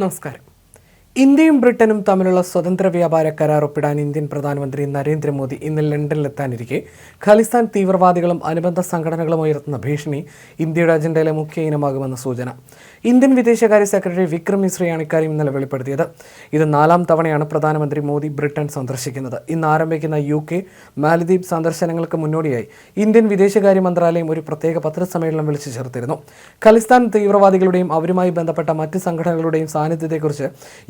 നമസ്കാരം. ഇന്ത്യയും ബ്രിട്ടനും തമ്മിലുള്ള സ്വതന്ത്ര വ്യാപാര കരാർ ഒപ്പിടാൻ ഇന്ത്യൻ പ്രധാനമന്ത്രി നരേന്ദ്രമോദി ഇന്ന് ലണ്ടനിലെത്താനിരിക്കെ. ഖാലിസ്ഥാൻ തീവ്രവാദികളും അനുബന്ധ സംഘടനകളും ഉയർത്തുന്ന ഭീഷണി ഇന്ത്യയുടെ അജണ്ടയിലെ മുഖ്യ ഇനമാകുമെന്ന സൂചന. ഇന്ത്യൻ വിദേശകാര്യ സെക്രട്ടറി വിക്രം മിശ്രയാണ് ഇക്കാര്യം ഇന്നലെ വെളിപ്പെടുത്തിയത്. ഇത് നാലാം തവണയാണ് പ്രധാനമന്ത്രി മോദി ബ്രിട്ടൻ സന്ദർശിക്കുന്നത്. ഇന്ന് ആരംഭിക്കുന്ന യു കെ മാലദ്വീപ് സന്ദർശനങ്ങൾക്ക് മുന്നോടിയായി ഇന്ത്യൻ വിദേശകാര്യ മന്ത്രാലയം ഒരു പ്രത്യേക പത്രസമ്മേളനം വിളിച്ചു ചേർത്തിരുന്നു. ഖലിസ്ഥാൻ തീവ്രവാദികളുടെയും അവരുമായി ബന്ധപ്പെട്ട മറ്റ് സംഘടനകളുടെയും സാന്നിധ്യത്തെക്കുറിച്ച്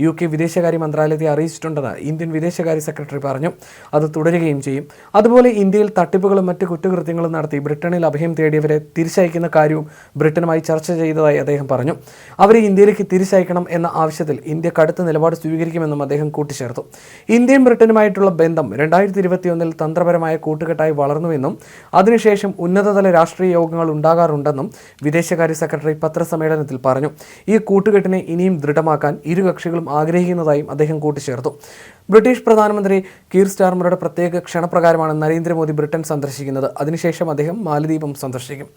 യു കെ വിദേശകാര്യ മന്ത്രാലയത്തെ അറിയിച്ചിട്ടുണ്ടെന്ന് ഇന്ത്യൻ വിദേശകാര്യ സെക്രട്ടറി പറഞ്ഞു. അത് തുടരുകയും ചെയ്യും. അതുപോലെ ഇന്ത്യയിൽ തട്ടിപ്പുകളും മറ്റ് കുറ്റകൃത്യങ്ങളും നടത്തി ബ്രിട്ടനിൽ അഭയം തേടിയവരെ തിരിച്ചയക്കുന്ന കാര്യവും ബ്രിട്ടനുമായി ചർച്ച ചെയ്തതായി അദ്ദേഹം പറഞ്ഞു. അവരെ ഇന്ത്യയിലേക്ക് തിരിച്ചയക്കണം എന്ന ആവശ്യത്തിൽ ഇന്ത്യ കടുത്ത നിലപാട് സ്വീകരിക്കുമെന്നും അദ്ദേഹം കൂട്ടിച്ചേർത്തു. ഇന്ത്യയും ബ്രിട്ടനുമായിട്ടുള്ള ബന്ധം രണ്ടായിരത്തി ഇരുപത്തിയൊന്നിൽ തന്ത്രപരമായ കൂട്ടുകെട്ടായി വളർന്നുവെന്നും അതിനുശേഷം ഉന്നതതല രാഷ്ട്രീയ യോഗങ്ങൾ ഉണ്ടാകാറുണ്ടെന്നും വിദേശകാര്യ സെക്രട്ടറി പത്രസമ്മേളനത്തിൽ പറഞ്ഞു. ഈ കൂട്ടുകെട്ടിനെ ഇനിയും ദൃഢമാക്കാൻ ഇരു കക്ഷികളും ആഗ്രഹിക്കുന്നതായും അദ്ദേഹം കൂട്ടിച്ചേർത്തു. ബ്രിട്ടീഷ് പ്രധാനമന്ത്രി കീർ സ്റ്റാർമറുടെ പ്രത്യേക ക്ഷണപ്രകാരമാണ് നരേന്ദ്രമോദി ബ്രിട്ടൻ സന്ദർശിക്കുന്നത്. അതിനുശേഷം അദ്ദേഹം മാലദ്വീപും സന്ദർശിക്കും.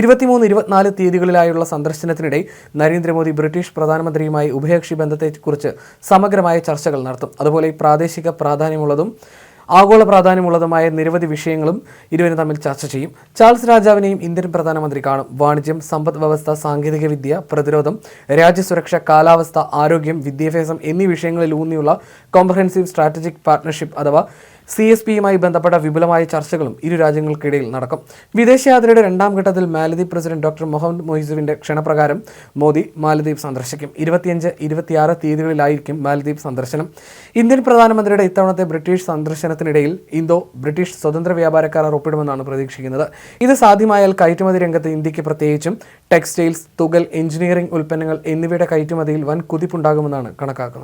ഇരുപത്തിമൂന്ന് ഇരുപത്തിനാല് തീയതികളിലായുള്ള സന്ദർശനത്തിനിടെ നരേന്ദ്രമോദി ബ്രിട്ടീഷ് പ്രധാനമന്ത്രിയുമായി ഉഭയകക്ഷി ബന്ധത്തെക്കുറിച്ച് സമഗ്രമായ ചർച്ചകൾ നടത്തും. അതുപോലെ പ്രാദേശിക പ്രാധാന്യമുള്ളതും ആഗോള പ്രാധാന്യമുള്ളതുമായ നിരവധി വിഷയങ്ങളും ഇരുവരും തമ്മിൽ ചർച്ച ചെയ്യും. ചാൾസ് രാജാവിനെയും ഇന്ത്യൻ പ്രധാനമന്ത്രി കാണും. വാണിജ്യം സമ്പദ് വ്യവസ്ഥ സാങ്കേതികവിദ്യ പ്രതിരോധം രാജ്യസുരക്ഷ കാലാവസ്ഥ ആരോഗ്യം വിദ്യാഭ്യാസം എന്നീ വിഷയങ്ങളിൽ ഊന്നിയുള്ള കോംപ്രഹെൻസീവ് സ്ട്രാറ്റജിക് പാർട്ട്ണർഷിപ്പ് അഥവാ സി എസ് പിയുമായി ബന്ധപ്പെട്ട വിപുലമായ ചർച്ചകളും ഇരു രാജ്യങ്ങൾക്കിടയിൽ നടക്കും. വിദേശയാത്രയുടെ രണ്ടാം ഘട്ടത്തിൽ മാലദ്വീപ് പ്രസിഡന്റ് ഡോക്ടർ മുഹമ്മദ് മൊയ്സുവിന്റെ ക്ഷണപ്രകാരം മോദി മാലദ്വീപ് സന്ദർശിക്കും. ഇരുപത്തിയഞ്ച് ഇരുപത്തിയാറ് തീയതികളിലായിരിക്കും മാലദ്വീപ് സന്ദർശനം. ഇന്ത്യൻ പ്രധാനമന്ത്രിയുടെ ഇത്തവണത്തെ ബ്രിട്ടീഷ് സന്ദർശനത്തിനിടയിൽ ഇന്തോ ബ്രിട്ടീഷ് സ്വതന്ത്ര വ്യാപാര ഒപ്പിടുമെന്നാണ് പ്രതീക്ഷിക്കുന്നത്. ഇത് സാധ്യമായാൽ കയറ്റുമതി രംഗത്ത് ഇന്ത്യയ്ക്ക് പ്രത്യേകിച്ചും ടെക്സ്റ്റൈൽസ് തുകൽ എഞ്ചിനീയറിംഗ് ഉൽപ്പന്നങ്ങൾ എന്നിവയുടെ കയറ്റുമതിയിൽ വൻ കുതിപ്പുണ്ടാകുമെന്നാണ് കണക്കാക്കുന്നത്.